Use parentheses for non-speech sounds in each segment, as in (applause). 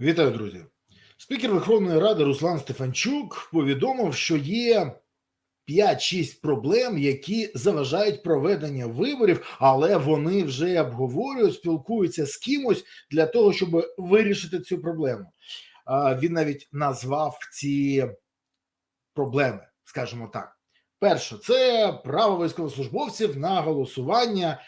Вітаю, друзі. Спікер Верховної Ради Руслан Стефанчук повідомив, що є 5-6 проблем, які заважають проведення виборів, але вони вже обговорюють, спілкуються з кимось для того, щоб вирішити цю проблему. Він навіть назвав ці проблеми, скажімо так. Перше, це право військовослужбовців на голосування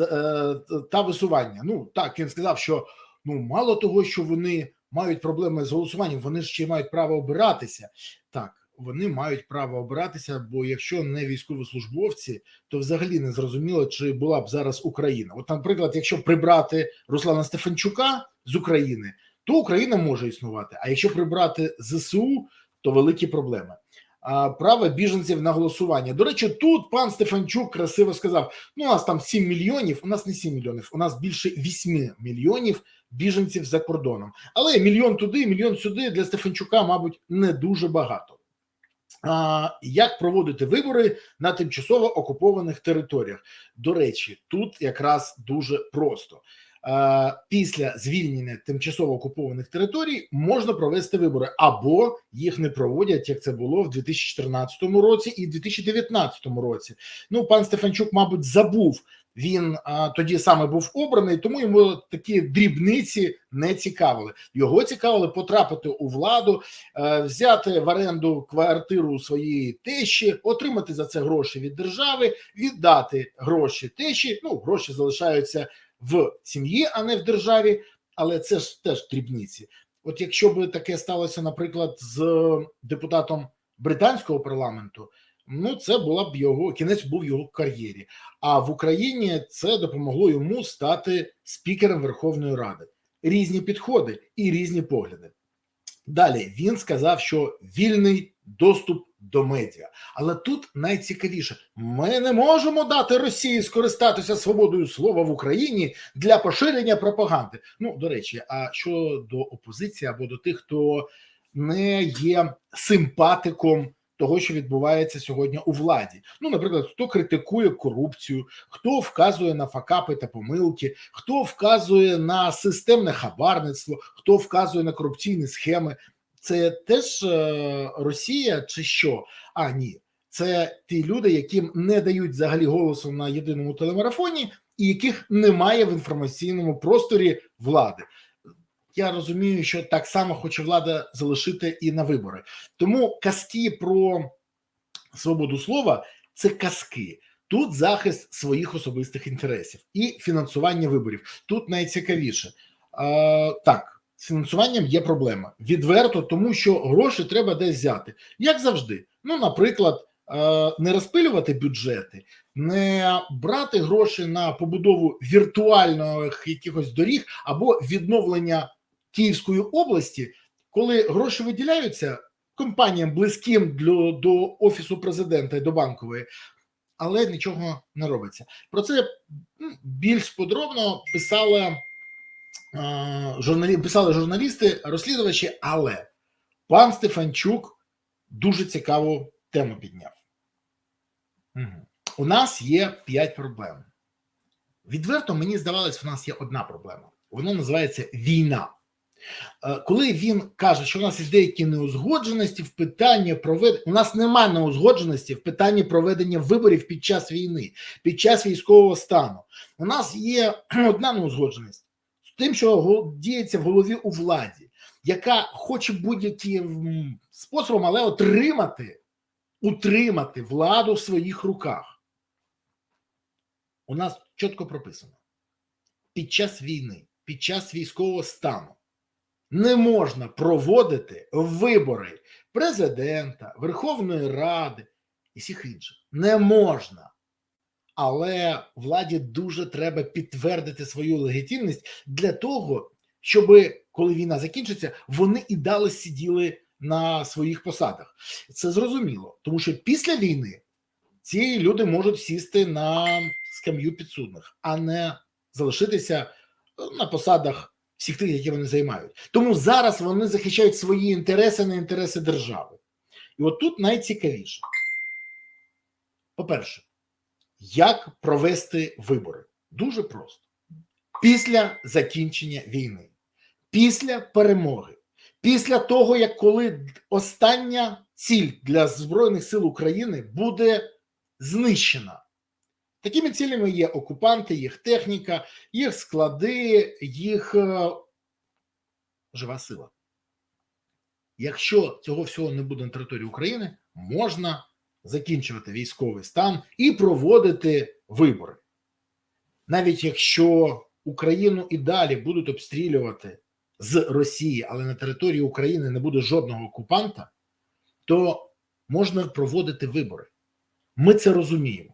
е, та висування. Ну так він сказав, що ну мало того, що вони мають проблеми з голосуванням, вони ж ще мають право обиратися. Так, вони мають право обиратися, бо якщо не військовослужбовці, то взагалі не зрозуміло, чи була б зараз Україна. От, наприклад, якщо прибрати Руслана Стефанчука з України, то Україна може існувати. А якщо прибрати ЗСУ, то великі проблеми. А право біженців на голосування. До речі, тут пан Стефанчук красиво сказав: ну, у нас там 7 мільйонів, у нас не 7 мільйонів, у нас більше 8 мільйонів біженців за кордоном. Але мільйон туди, мільйон сюди для Стефанчука, мабуть, не дуже багато. А, Як проводити вибори на тимчасово окупованих територіях? До речі, тут якраз дуже просто. Після звільнення тимчасово окупованих територій можна провести вибори або їх не проводять, як це було в 2014 році і 2019 році. Ну, пан Стефанчук, мабуть, забув. Він а, тоді саме був обраний, тому йому такі дрібниці не цікавили. Його цікавили потрапити у владу, е, взяти в оренду квартиру своєї тещі, отримати за це гроші від держави, віддати гроші тещі. Ну, гроші залишаються в сім'ї, а не в державі. Але це ж теж дрібниці. От якщо б таке сталося, наприклад, з депутатом британського парламенту, ну це була б його кінець був його кар'єрі. А в Україні це допомогло йому стати спікером Верховної Ради. Різні підходи і різні погляди. Далі він сказав, що вільний доступ до медіа. Але тут найцікавіше: ми не можемо дати Росії скористатися свободою слова в Україні для поширення пропаганди. Ну, до речі, а що до опозиції або до тих, хто не є симпатиком. Того, що відбувається сьогодні у владі, ну, наприклад, хто критикує корупцію, хто вказує на факапи та помилки, хто вказує на системне хабарництво, хто вказує на корупційні схеми це теж е, Росія чи що? А ні, це ті люди, яким не дають взагалі голосу на єдиному телемарафоні, і яких немає в інформаційному просторі влади. Я розумію, що так само хоче влада залишити і на вибори. Тому казки про свободу слова це казки. Тут захист своїх особистих інтересів і фінансування виборів. Тут найцікавіше. Е, Так, з фінансуванням є проблема відверто, тому що гроші треба десь взяти, як завжди. Ну, наприклад, не розпилювати бюджети, не брати гроші на побудову віртуальних якихось доріг або відновлення Київської області, коли гроші виділяються компаніям близьким для, до офісу президента і до банкової. Але нічого не робиться. Про це більш подробно писала журналі... писали журналісти, розслідувачі, але пан Стефанчук дуже цікаву тему підняв. Угу. У нас є п'ять проблем. Відверто мені здавалось, в нас є одна проблема. Вона називається війна. Е, коли він каже, що у нас є деякі неузгодженості в питанні проведення, у нас немає неузгодженості в питанні проведення виборів під час війни, під час військового стану. У нас є (clears throat) одна неузгодженість з тим, що діється в голові у владі, яка хоче будь-яким способом, але отримати, утримати владу в своїх руках. У нас чітко прописано: під час війни, під час військового стану не можна проводити вибори президента, Верховної Ради і всіх інших. Не можна але владі дуже треба підтвердити свою легітимність для того, щоб коли війна закінчиться, вони і далі сиділи на своїх посадах. Це зрозуміло, тому що після війни ці люди можуть сісти на скам'ю підсудних, а не залишитися на посадах всіх тих, які вони займають. Тому зараз вони захищають свої інтереси, не інтереси держави. І от тут найцікавіше. По-перше, як провести вибори? Дуже просто. Після закінчення війни, після перемоги, після того, як коли остання ціль для Збройних сил України буде знищена. Такими цілями є окупанти, їх техніка, їх склади, їх е, жива сила. Якщо цього всього не буде на території України, можна закінчувати військовий стан і проводити вибори. Навіть якщо Україну і далі будуть обстрілювати з Росії, але на території України не буде жодного окупанта, то можна проводити вибори. Ми це розуміємо.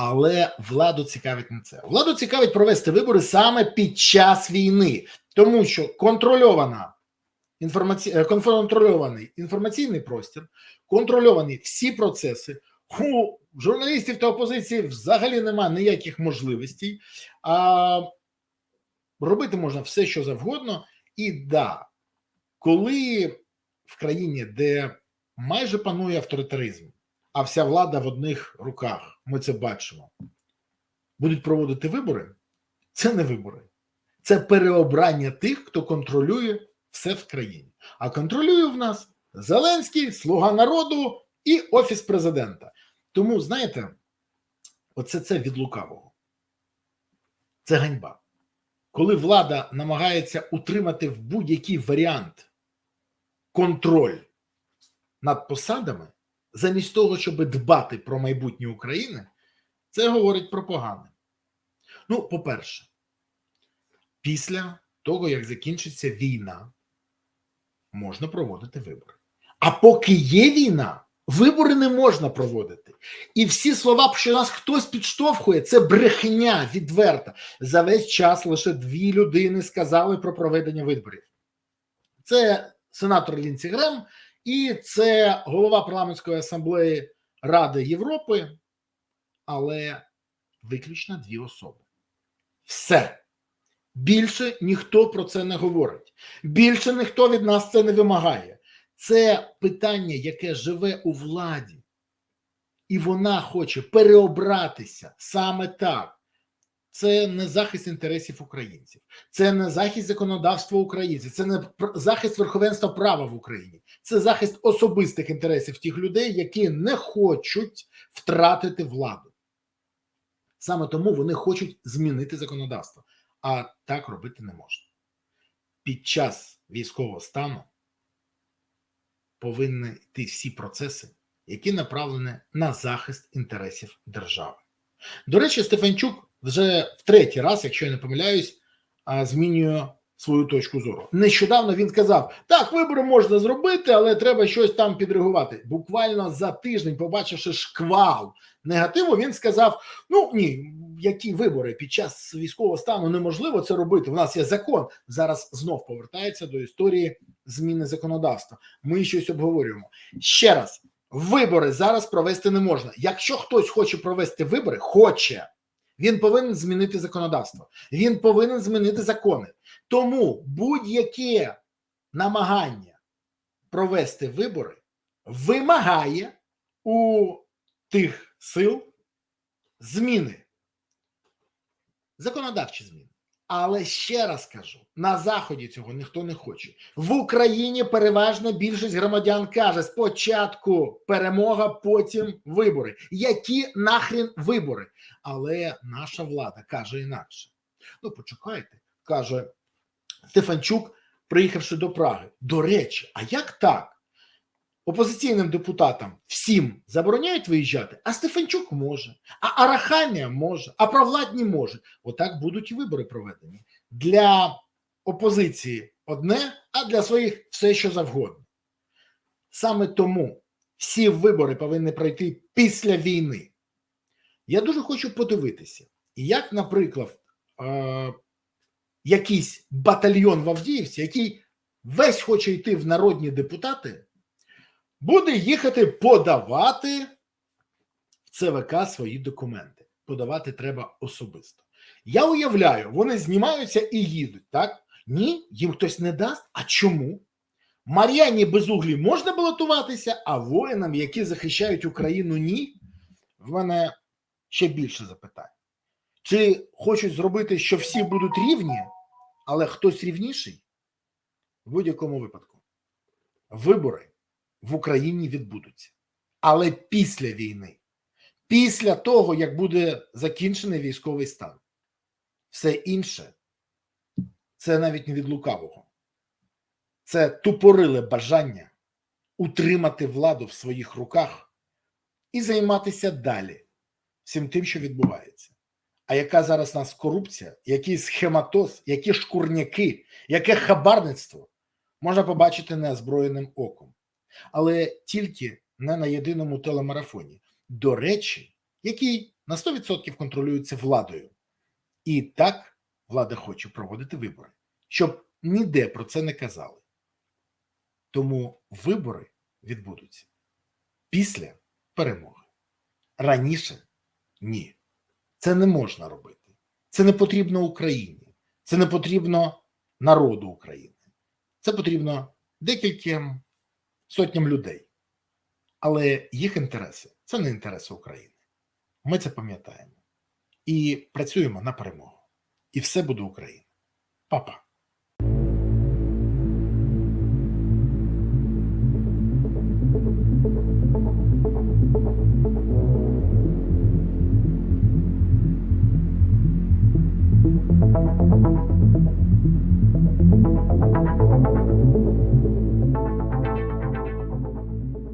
Але владу цікавить не це. Владу цікавить провести вибори саме під час війни, тому що контрольована інформаці... е, контрольований інформаційний простір, контрольовані всі процеси. У журналістів та опозиції взагалі немає ніяких можливостей. А робити можна все, що завгодно. І да, коли в країні, де майже панує авторитаризм, а вся влада в одних руках, ми це бачимо, будуть проводити вибори, це не вибори, це переобрання тих, хто контролює все в країні. А контролює в нас Зеленський, Слуга народу і Офіс президента. Тому, знаєте, оце це від лукавого. Це ганьба. Коли влада намагається утримати в будь-який варіант контроль над посадами, замість того, щоб дбати про майбутнє України, це говорить про погане. Ну, по-перше, після того, як закінчиться війна, можна проводити вибори. А поки є війна, вибори не можна проводити. І всі слова, що нас хтось підштовхує, це брехня відверта. За весь час лише дві людини сказали про проведення виборів. Це сенатор Лінці Грем і це голова парламентської асамблеї Ради Європи, але виключно дві особи. Все. Більше ніхто про це не говорить. Більше ніхто від нас це не вимагає. Це питання, яке живе у владі, і вона хоче переобратися саме так. Це не захист інтересів українців, це не захист законодавства українців, це не захист верховенства права в Україні, це захист особистих інтересів тих людей, які не хочуть втратити владу. Саме тому вони хочуть змінити законодавство, а так робити не можна. Під час військового стану повинні йти всі процеси, які направлені на захист інтересів держави. До речі, Стефанчук вже в третій раз, якщо я не помиляюсь, змінює свою точку зору. Нещодавно він сказав: так, вибори можна зробити, але треба щось там підрегувати. Буквально за тиждень, побачивши шквал негативу, він сказав: Ну ні, які вибори під час військового стану неможливо це робити. У нас є закон. Зараз знов повертається до історії зміни законодавства. Ми щось обговорюємо ще раз. Вибори зараз провести не можна. Якщо хтось хоче провести вибори, хоче, він повинен змінити законодавство, він повинен змінити закони. Тому будь-яке намагання провести вибори вимагає у тих сил зміни, законодавчі зміни. Але ще раз кажу: на заході цього ніхто не хоче. В Україні переважна більшість громадян каже: спочатку перемога, потім вибори. Які нахрін вибори? Але наша влада каже інакше. Ну, почекайте, каже Стефанчук, приїхавши до Праги. До речі, а як так? Опозиційним депутатам всім забороняють виїжджати, а Стефанчук може, а Арахамія може, а провладні може. Отак будуть і вибори проведені. Для опозиції одне, а для своїх все, що завгодно. Саме тому всі вибори повинні пройти після війни. Я дуже хочу подивитися, як, наприклад, е- якийсь батальйон в Авдіївці, який весь хоче йти в народні депутати буде їхати подавати в ЦВК свої документи. Подавати треба особисто. Я уявляю, вони знімаються і їдуть, так? Ні, їм хтось не дасть. А чому? Мар'яні Безуглі можна балотуватися, а воїнам, які захищають Україну, ні. В мене ще більше запитань. Чи хочуть зробити, що всі будуть рівні, але хтось рівніший в будь-якому випадку. Вибори в Україні відбудуться. Але після війни, після того, як буде закінчений військовий стан, все інше це навіть не від лукавого, це тупориле бажання утримати владу в своїх руках і займатися далі всім тим, що відбувається. А яка зараз у нас корупція, який схематоз, які шкурняки, яке хабарництво можна побачити неозброєним оком, але тільки не на єдиному телемарафоні. До речі, який на 100% контролюється владою. І так влада хоче проводити вибори, щоб ніде про це не казали. Тому вибори відбудуться після перемоги. Раніше ні. Це не можна робити. Це не потрібно Україні, це не потрібно народу України. Це потрібно декільким сотням людей. Але їх інтереси це не інтереси України. Ми це пам'ятаємо і працюємо на перемогу. І все буде Україна. Па-па.